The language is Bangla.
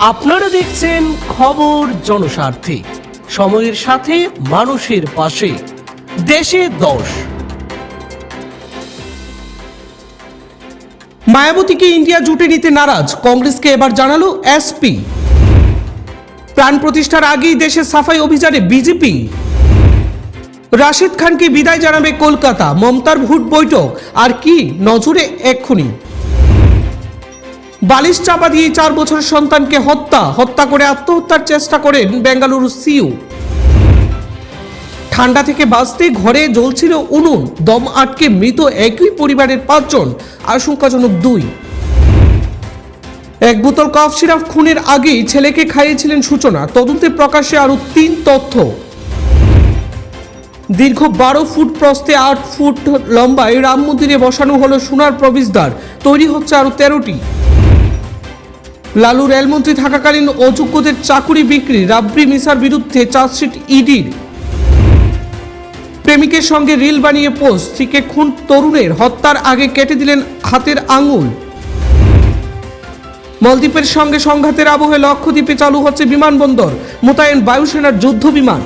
আপনারা দেখছেন খবর জনস্বার্থে। সময়ের সাথে মানুষের পাশে। দেশে দশ। মায়াবতীকে ইন্ডিয়া জুটে নিতে নারাজ, কংগ্রেসকে এবার জানালো এসপি প্রাণ প্রতিষ্ঠার আগেই দেশে সাফাই অভিযানে বিজেপি। রাশিদ খানকে বিদায় জানাবে কলকাতা, মমতার ভোট বৈঠক, আর কি নজরে এক্ষুনি? বালিশ চাপা দিয়ে চার বছরের সন্তানকে হত্যা হত্যা করে আত্মহত্যার চেষ্টা করেন বেঙ্গালুরু সিইউ ঠান্ডা থেকে বাঁচতে ঘরে জ্বলছিল উনুন, দম আটকে মৃত একই পরিবারের পাঁচজন, আশঙ্কাজনক দুই। এক বোতল কফ সিরাপ খুনের আগেই ছেলেকে খাইয়েছিলেন সূচনা, তদন্তে প্রকাশে আরও তিন তথ্য। দীর্ঘ বারো ফুট প্রস্তে আট ফুট লম্বায় রাম মন্দিরে বসানো হলো সোনার প্রবেশদ্বার, তৈরি হচ্ছে আরও তেরোটি। লালু রেলমন্ত্রী থাকাকালীন অযোগ্যদের চাকুরি বিক্রি রাবড়ি মিসার বিরুদ্ধে চার্জশিট ইডির। প্রেমিকের সঙ্গে রিল বানিয়ে পোস্ট, স্ত্রীকে খুন তরুণের, হত্যার আগে কেটে দিলেন হাতের আঙুল। মলদ্বীপের সঙ্গে সংঘাতের আবহে লক্ষদ্বীপে চালু হচ্ছে বিমানবন্দর, মোতায়েন বায়ুসেনার যুদ্ধ বিমান